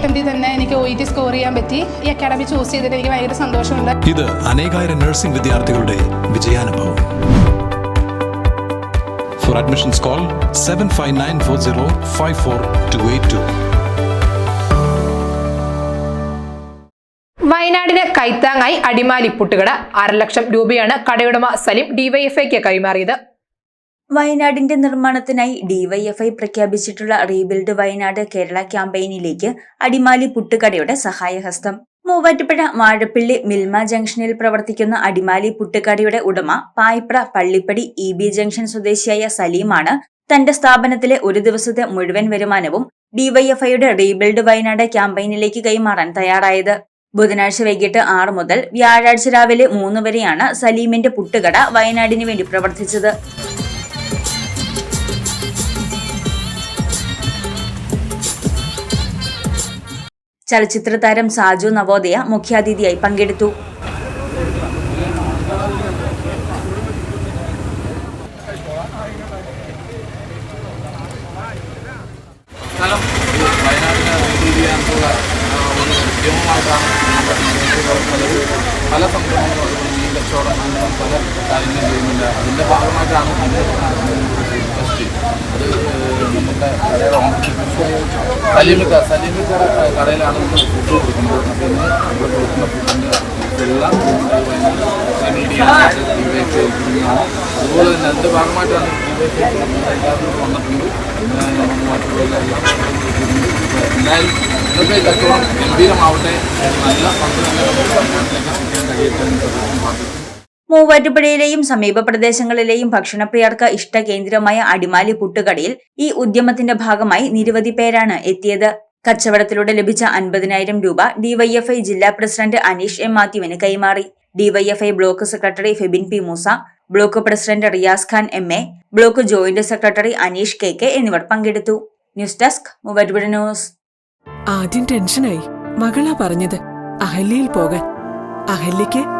അറ്റംപ്റ്റിൽ തന്നെ എനിക്ക് O E T score ചെയ്യാൻ പറ്റി. ഈ അക്കാഡമി ചൂസ് ചെയ്തിട്ട് എനിക്ക് ഭയങ്കര സന്തോഷമുണ്ട്. ഇത് അനേകായിരം നഴ്സിംഗ് വിദ്യാർത്ഥികളുടെ വിജയാനുഭവം. For admissions call seven five nine four zero five four two eight two വയനാടിന് കൈത്താങ്ങായി അടിമാലി പുട്ടുകട അരലക്ഷം രൂപയാണ് കടയുടമ സലിം ഡിവൈഎഫ്ഐക്ക് കൈമാറിയത്. വയനാടിന്റെ നിർമ്മാണത്തിനായി ഡിവൈഎഫ്ഐ പ്രഖ്യാപിച്ചിട്ടുള്ള റീബിൽഡ് വയനാട് കേരള ക്യാമ്പയിനിലേക്ക് അടിമാലി പുട്ടുകടയുടെ സഹായഹസ്തം. മൂവാറ്റുപുഴ വാഴപ്പിള്ളി മിൽമ ജംഗ്ഷനിൽ പ്രവർത്തിക്കുന്ന അടിമാലി പുട്ടുകടയുടെ ഉടമ Payipra Pallippady E B junction സ്വദേശിയായ സലീമാണ് തന്റെ സ്ഥാപനത്തിലെ ഒരു ദിവസത്തെ മുഴുവൻ വരുമാനവും ഡിവൈഎഫ്ഐയുടെ റീബിൽഡ് വയനാട് ക്യാമ്പയിനിലേക്ക് കൈമാറാൻ തയ്യാറായത്. ബുധനാഴ്ച വൈകിട്ട് ആറ് മുതൽ വ്യാഴാഴ്ച രാവിലെ മൂന്ന് വരെയാണ് സലീമിന്റെ പുട്ടുകട വയനാടിനു വേണ്ടി പ്രവർത്തിച്ചത്. ചലച്ചിത്ര താരം സാജു നവോദയ മുഖ്യാതിഥിയായി പങ്കെടുത്തു. ഒരു പല സംരംഭങ്ങളും ഈ കച്ചവടം പല കാര്യങ്ങളും ഭാഗമായിട്ടാണ് സലീമിക്ക സലീമിക്ക കടയിലാണ് നമ്മൾ ഫുഡ് കൊടുക്കുന്നത്. അപ്പോൾ ഇന്ന് നമ്മൾ കൊടുക്കുന്ന ഫുഡിന്റെ എല്ലാം മീഡിയയാണ് അതുപോലെ തന്നെ അതിന്റെ ഭാഗമായിട്ടാണ് എല്ലാവരും വന്നിട്ടുണ്ട്. ഏഹ്, മറ്റുള്ള എല്ലാം എന്തായാലും ഇന്നത്തെ കച്ചവടം ഗംഭീരമാവട്ടെ നല്ല പങ്ക് തന്നെ കഴിയട്ടെ മൂവാറ്റുപുഴയിലെയും സമീപ പ്രദേശങ്ങളിലെയും ഭക്ഷണപ്രിയർക്ക് ഇഷ്ടകേന്ദ്രമായ അടിമാലി പുട്ടുകടയിൽ ഈ ഉദ്യമത്തിന്റെ ഭാഗമായി നിരവധി പേരാണ് എത്തിയത്. കച്ചവടത്തിലൂടെ ലഭിച്ച അൻപതിനായിരം രൂപ ഡിവൈഎഫ്ഐ ജില്ലാ പ്രസിഡന്റ് അനീഷ് എം മാത്യുവിന് കൈമാറി. DYFI block secretary Febin P Moosa block president Riyas Khan M A block joint secretary Aneesh K K എന്നിവർ പങ്കെടുത്തു. News desk news. ആദ്യം ടെൻഷനായി മകളാ പറഞ്ഞത് അഹല്യയിൽ പോകാൻ. അഹല്യയ്ക്ക്